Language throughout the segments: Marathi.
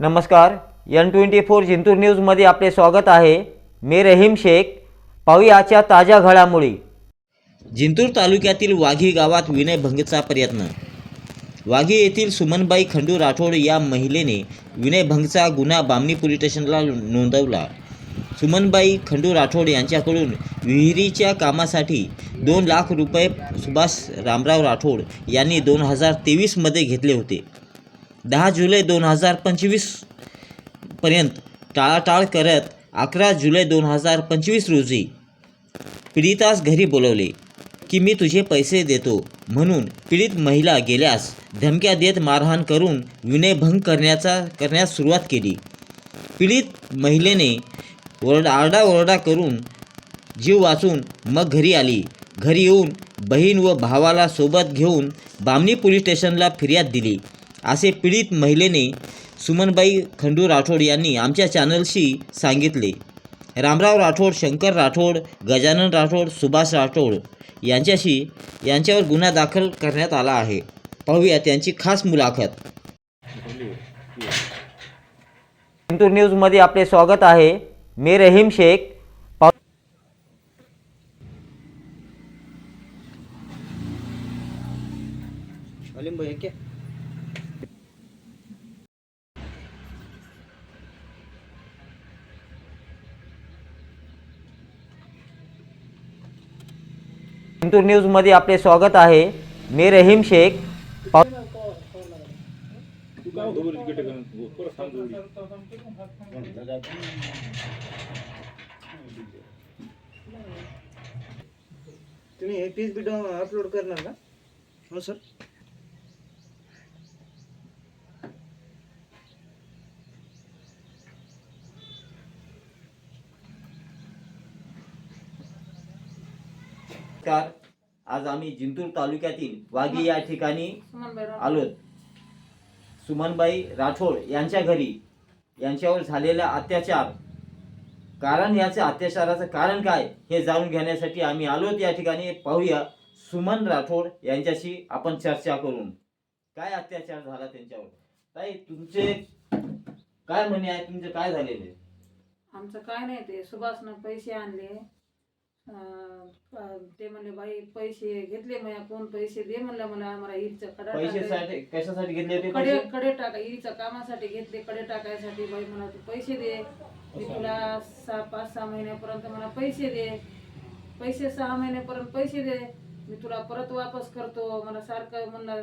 नमस्कार एन ट्वेंटी फोर जिंतूर न्यूजमध्ये आपले स्वागत आहे. मी रहीम शेख. पाहुयाच्या ताज्या घडामोडी. जिंतूर तालुक्यातील वाघी गावात विनयभंगचा प्रयत्न. वाघी येथील सुमनबाई खंडू राठोड या महिलेने विनयभंगचा गुन्हा बामणी पोलीस स्टेशनला नोंदवला. सुमनबाई खंडू राठोड यांच्याकडून विहिरीच्या कामासाठी दोन लाख रुपये सुभाष रामराव राठोड यांनी दोन हजार तेवीसमध्ये घेतले होते. दहा जुलै दोन हजार पंचवीसपर्यंत टाळाटाळ करत अकरा जुलै दोन हजार पंचवीस रोजी पीडितास घरी बोलवले की मी तुझे पैसे देतो म्हणून पीडित महिला गेल्यास धमक्या देत मारहाण करून विनयभंग करण्याचा करण्यास सुरुवात केली. पीडित महिलेने ओरडा आरडाओरडा करून जीव वाचून मग घरी आली. घरी येऊन बहीण व भावाला सोबत घेऊन बामणी पोलीस स्टेशनला फिर्याद दिली. असे पीडित महिलेने सुमनबाई खंडू राठोड यांनी आमच्या चॅनलशी सांगितले. रामराव राठोड शंकर राठोड गजानन राठोड सुभाष राठोड यांच्याशी यांच्यावर गुन्हा दाखल करण्यात आला आहे. पाहूया त्यांची खास मुलाखत. जिंतूर न्यूजमध्ये आपले स्वागत आहे. मी रहीम शेख. पाहू जिंतूर न्यूजमध्ये आपले स्वागत आहे. मी रहीम शेख. तुम्ही हे पीस अपलोड करणार का? हो सर नमस्कार आज आम्ही जिंतूर तालुक्यातील वाघी या ठिकाणी आलो. सुमनबाई राठोड यांच्या घरी यांच्यावर झालेला अत्याचार. कारण याच्या अत्याचाराचं कारण काय हे जाणून घेण्यासाठी आम्ही आलो या ठिकाणी. पाहूया सुमन राठोड यांच्याशी आपण चर्चा करून. काय अत्याचार झाला त्यांच्यावर? ताई तुमचे काय म्हणे आहे? तुमचे काय झालेले आमचं काय नाही ते सुभाषनं पैसे आणले. ते म्हणले बाई पैसे घेतले माझ्या कोण पैसे दे? म्हणलं मला मला इरीचं कडा पैशासाठी कशासाठी घेतले होते कडे पैसे? कडे टाका इरीचं कामासाठी घेतले कडे टाकायसाठी. बाई मला तू पैसे दे. मी तुला सहा पाच सहा महिन्यापर्यंत मला पैसे दे. पैसे सहा महिन्यापर्यंत पैसे दे. मी तुला परत वापस करतो. मला सारखं म्हणलं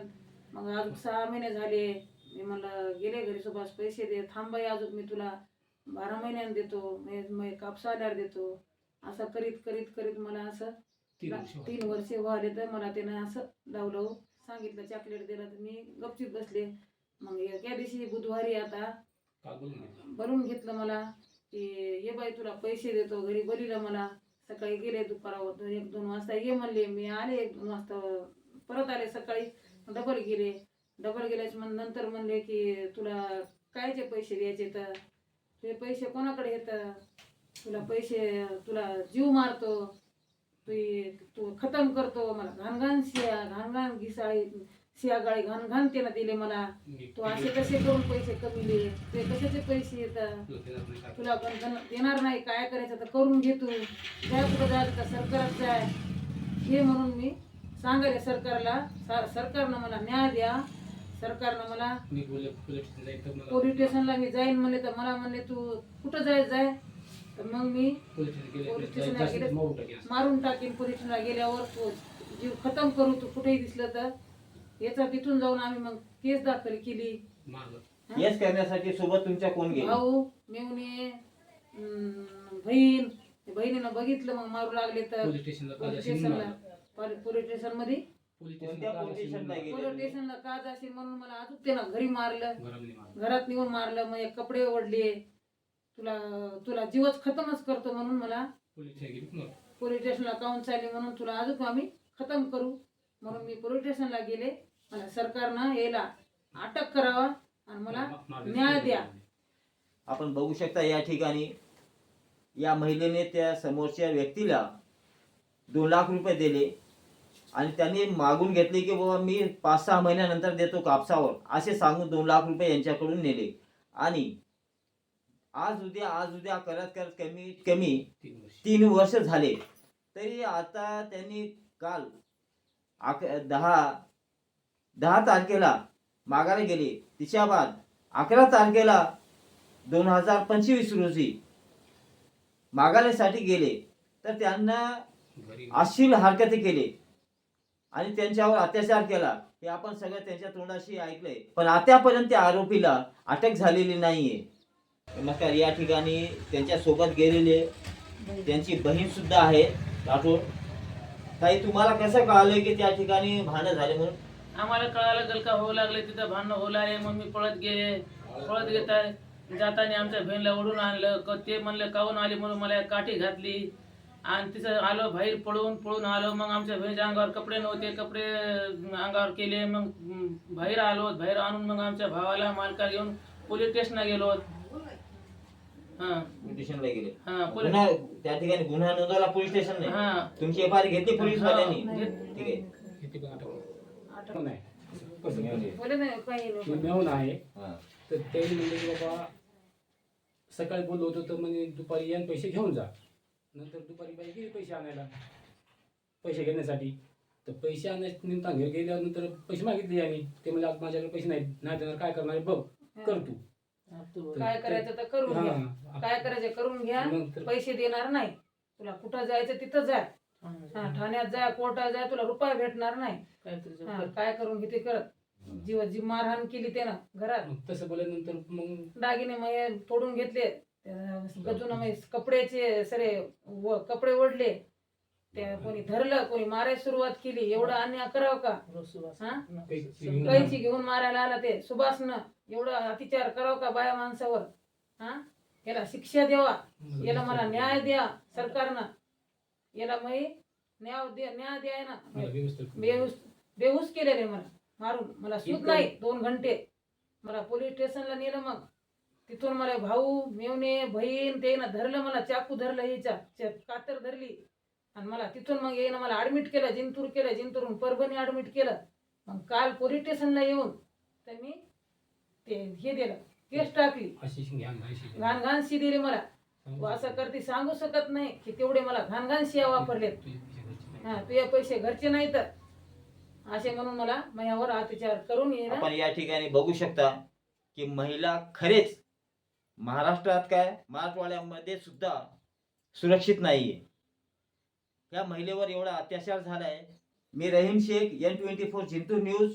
मग अजून सहा महिने झाले. मी म्हणलं गेले घरी सुभाष पैसे दे. थांब बाई अजून मी तुला बारा महिन्यानं देतो. मी मी कापसा आल्यावर देतो. असं करीत करीत करीत मला असं तीन वर्षे व्हाले तर मला त्यानं असं लावलं सांगितलं चॉकलेट दिलं तर मी गपचीत बसले. मग एका दिवशी बुधवारी आता भरून घेतलं मला की ये बाई तुला पैसे देतो घरी बोलिलं मला. सकाळी गेले दुपारावर एक दोन वाजता ये म्हणले. मी आले एक दोन वाजता परत आले सकाळी. डबल गेले. डबल गेल्याचे मग नंतर म्हणले की तुला कायचे पैसे द्यायचे तर? ते पैसे कोणाकडे येतं? तुला पैसे तुला जीव मारतो तू तू खतम करतो मला घाण घाण शिया घाण घाण घिसाळी शिया गाळी घाण घाण त्यानं दिले मला. तू असे कसे करून पैसे कमीले ते कशाचे पैसे येतात? तुला पण देणार नाही. काय करायचं तर करून घे तू. जाय कुठं जायचं तर सरकारात जाय. हे म्हणून मी सांगायले सरकारला सरकारनं मला न्याय द्या. सरकारनं मला पोलीस स्टेशनला मी जाईन म्हणले तर मला म्हणले तू कुठं जायचं जाय. तर मग मी पोलीस स्टेशनला गेले मारून टाकीन पोलीस स्टेशनला गेल्यावर तू जीव खतम करू तू कुठेही दिसलं तर. याचा तिथून जाऊन आम्ही मग केस दाखल केली. येस करण्यासाठी सोबत तुमच्या कोण गेले? भाऊ मेवणे अं, बहीण. बहिणीनं बघितलं मग मारू लागले तर. पोलीस स्टेशनला पोलीस पोलीस स्टेशनमध्ये कोणत्या स्टेशनला पोलीस गेले? स्टेशनला का जाशील म्हणून मला अजून त्यानं घरी मारलं. घरात नेऊन मारलं मग हे कपडे ओढले. तुला तुला जीवच खतमच करतो म्हणून मला पोलीस स्टेशनला काऊन चालली म्हणून तुला अजून आम्ही खतम करू? म्हणून मी पोलीस स्टेशनला गेले. मला सरकारनं याला अटक करावा आणि मला. न्याय द्या. आपण बघू शकता या ठिकाणी या महिलेने त्या समोरच्या व्यक्तीला दोन लाख रुपये दिले आणि त्यांनी मागून घेतले की बाबा मी पाच सहा महिन्यानंतर देतो कापसावर. असे सांगून दोन लाख रुपये यांच्याकडून नेले. आणि आज उद्या आज उद्या करत करत कमीत कमी तीन वर्ष. झाले. तरी आता त्यांनी काल दहा दहा तारखेला माघारी गेले. तिच्या बाद अकरा तारखेला दोन हजार पंचवीस रोजी माघारीसाठी गेले. तर त्यांना अश्लील हरकती केले. आणि त्यांच्यावर अत्याचार केला. हे आपण सगळं त्यांच्या तोंडाशी ऐकलंय. पण आतापर्यंत त्या आरोपीला अटक झालेली नाहीये. नमस्कार या ठिकाणी त्यांच्यासोबत गेलेले त्यांची बहीण सुद्धा आहे राठोड. ताई तुम्हाला कसं कळालं की त्या ठिकाणी भांडण झाले म्हणून? आम्हाला कळायला गलका होऊ लागले तिथं भांडणं होऊ लागले मग मी पळत गेले. पळत घेता जाताना आमच्या बहिणीला ओढून आणलं क ते म्हणलं काहून आली म्हणून मला एक काठी घातली? आणि तिथं आलो बाहेर पळून पळून आलो. मग आमच्या बहिणीच्या अंगावर कपडे नव्हते कपडे अंगावर केले. मग बाहेर आलो बाहेर आणून मग आमच्या भावाला मालकाला घेऊन पोलीस स्टेशनला गेलो. हां. स्टेशनला गेले. हां गुन्हा त्या ठिकाणी गुन्हा नोंदवला पोलीस स्टेशन नाही. हां. तुमची एफ आय आर घेतली पोलीस वाल्यांनी. हा. ठीक आहे. तर ते म्हणले की बाबा सकाळी बोललो होतो तर म्हणजे दुपारी यान पैसे घेऊन जा. नंतर दुपारी बाई गेली पैसे आणायला. पैसे घेण्यासाठी. तर पैसे आणायच्या निमित्त घरी गेल्यानंतर पैसे मागितले यांनी. ते म्हणजे आज माझ्याकडे पैसे नाही नाही देणार काय करणार बघ. कर तू. काय करायचं तर करून घ्या. काय करायचं करून घ्या. पैसे देणार नाही. तुला कुठं जायचं तिथं जा. हा, ठाण्यात जा कोर्टात जा तुला रुपये भेटणार नाही. हा, काय करून घेते करत जीव जी मारहाण केली त्यानं घरात. मग तसं बोलल्यानंतर मग दागिने मग तोडून घेतले. गजून कपड्याचे सरे व कपडे ओढले. ते कोणी धरलं कोणी मारायला सुरुवात केली एवढं अन्याय करावं का? हा? कैची घेऊन मारायला आला ते. सुभाषनं एवढं अतिचार करावं का बाया माणसावर? हा? याला शिक्षा द्यावा. याला मला न्याय द्या. सरकारनं. याला मी न्याय द्या न्याय द्याय ना. बेहुस बेहुस केलेले मला. मारून. मला सूट नाही. दोन घंटे. मला पोलीस स्टेशनला नेलं मग. तिथून मला भाऊ मेवणे बहीण ते ना धरलं मला. चाकू धरलं हिच्या. कातर धरली. आणि मला तिथून मग येईन मला ऍडमिट केलं जिंतूर केलं जिंतूरून परभणी ऍडमिट केलं. मग काल पोलीस स्टेशनला येऊन तर मी ते हे दिलं केस टाकली. घाण घाण शी दिली मला. व असं करते सांगू शकत नाही की तेवढे मला घाण घाण शिया वापरलेत हा तुझे पैसे घरचे नाही तर. असे म्हणून मला माझ्यावर अत्याचार करून ये आपण या ठिकाणी बघू शकता की महिला खरेच महाराष्ट्रात काय मराठवाड्यामध्ये सुद्धा सुरक्षित नाहीये. या महिलेवर एवढा अत्याचार झालाय. मी Rahim Shaikh N twenty four Jintur news.